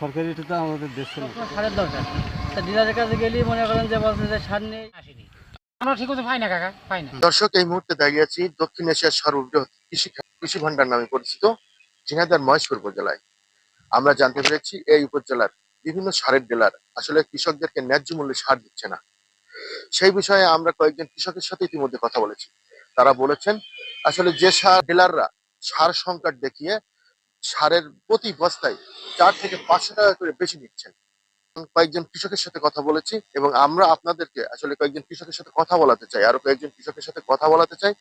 সরকারি এটা তো আমাদের দেশে সারের দরকার। তা ডিলারের কাছে গেলেই মনে করেন যে বলছে যে সার নেই আসেনি। আমরা ঠিক মতো পাই না কাকা পাই না। দর্শক এই মুহূর্তে দাঁড়িয়ে আছি দক্ষিণ এশিয়ার সর্ববৃহৎ কৃষি কৃষি ভান্ডার নামে পরিচিত ঝিনাইদহ মহেশপুর উপজেলায়। আমরা জানতে পেরেছি এই উপজেলার বিভিন্ন সারের ডিলার আসলে কৃষকদেরকে ন্যায্য মূল্যে সার দিচ্ছে না। সেই বিষয়ে আমরা কয়েকজন কৃষকের সাথে ইতিমধ্যে কথা বলেছি। তারা বলেছেন আসলে যে সার ডিলাররা সার সংকট দেখিয়ে সারের প্রতি বস্তায় চার থেকে পাঁচশো টাকা করে বেশি নিচ্ছেন। কয়েকজন কৃষকের সাথে কথা বলেছি এবং আমরা আপনাদেরকে আসলে কয়েকজন কৃষকের সাথে কথা বলাতে চাই আরও কয়েকজন কৃষকের সাথে কথা বলাতে চাই।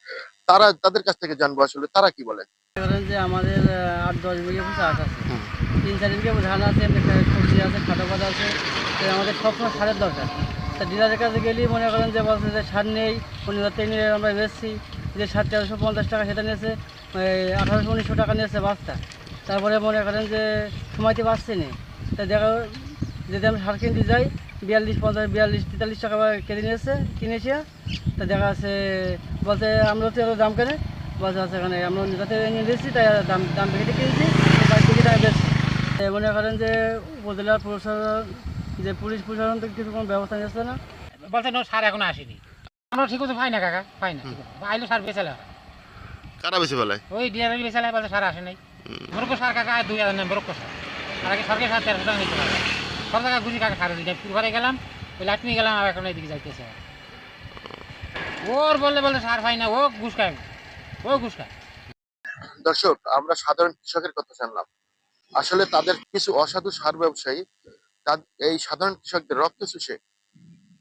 তারা তাদের কাছ থেকে জানব আসলে তারা কি বলেন। যে আমাদের আট দশ বিঘে চাষ আছে। তিন চার বিঘে ধান আছে সবজি আছে খাটো পাতা আছে। আমাদের সবসময় সারের দরকার। তা ডিলারের কাছে গেলেই মনে করেন যে বলছে যে সার নেই উনি ধরতে নিয়ে আমরা বেচছি। যে সার তেরোশো পঞ্চাশ টাকা সেটা নিয়েছে আঠারোশো উনিশশো টাকা নিয়েছে বাস্তা। তারপরে মনে করেন যে সময়তে বাঁচছে নি। তা দেখা যদি আমি সার কিনতে যাই বিয়াল্লিশ পঞ্চাশ বিয়াল্লিশ তেতাল্লিশ টাকা কেটে নিয়েছে কিনেছি তা দেখা আছে বলছে আমরা তো এত দাম কেনে? বলছে আছে এখানে আমরা যাতে নিয়ে দিচ্ছি তাই দাম দাম বেশি কিনছি টাকা বেশি মনে করেন যে উপজেলার প্রশাসন যে পুলিশ প্রশাসন থেকে কিছু কোনো ব্যবস্থা নিচ্ছে না? বলতে সার এখনও আসেনি। আমরা ঠিক মতো পাই না কাকা পাই না। আইলে সার হয়। কারা বেশি বেলায় ওই ডিলার বেচালে বলতে সার আসে নাই। বরক্ষ সার কাকা দুই হাজার নেন বরক্ষ সার আর আগে সরকারি সার তেরোশো টাকা নিতে পারবে। সব জায়গায় গুজি কাকা সার দিই ঘরে গেলাম ওই লাটনি গেলাম আর এখন এইদিকে যাইতেছে। ওর বললে বললে সার পাই না ও ঘুষ খায়। ও ঘুষ খায়। দর্শক আমরা সাধারণ কৃষকের কথা জানলাম। আসলে তাদের কিছু অসাধু সার ব্যবসায়ী এই সাধারণ কৃষকদের রক্ত চুষে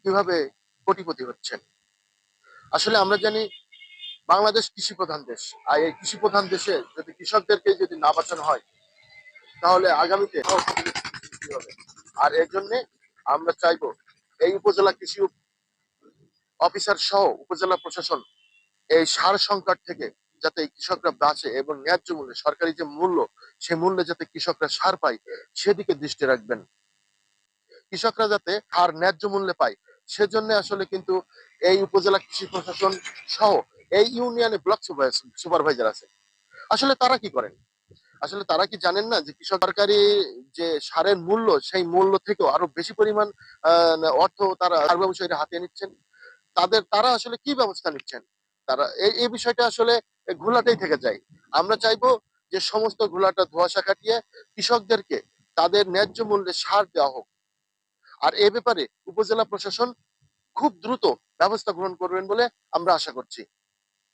কীভাবে কোটিপতি হচ্ছেন? আসলে আমরা জানি বাংলাদেশ কৃষি প্রধান দেশ। আর এই কৃষি প্রধান দেশে যদি কৃষকদেরকে যদি না বাঁচানো হয়, তাহলে আগামীতে হবে আর এর জন্য আমরা চাইব এই উপজেলা কৃষি অফিসার সহ উপজেলা প্রশাসন এই সার সংকট থেকে যাতে কৃষকরা বাঁচে এবং ন্যায্য মূল্যে সরকারি যে মূল্য সেই মূল্যে যাতে কৃষকরা সার পায়, সেদিকে দৃষ্টি রাখবেন। কৃষকরা যাতে সার ন্যায্য মূল্যে পায়, সেজন্য আসলে কিন্তু এই উপজেলা কৃষি প্রশাসন সহ এই ইউনিয়নে ব্লক সুপারভাইজার আছে। আসলে তারা কি করেন? আসলে তারা কি জানেন না যে কৃষক সরকারি যে সারের মূল্য, সেই মূল্য থেকেও আরও বেশি পরিমাণ অর্থ তারা সার ব্যবসায়ীরা নিচ্ছেন? তাদের, তারা আসলে কি ব্যবস্থা নিচ্ছেন? তারা, এই এই বিষয়টা আসলে ঘোলাটাই থেকে যায়। আমরা চাইব যে সমস্ত ঘোলাটা ধোয়াশা কাটিয়ে কৃষকদেরকে তাদের ন্যায্য মূল্যে সার দেওয়া হোক। আর এ ব্যাপারে উপজেলা প্রশাসন খুব দ্রুত ব্যবস্থা গ্রহণ করবেন বলে আমরা আশা করছি।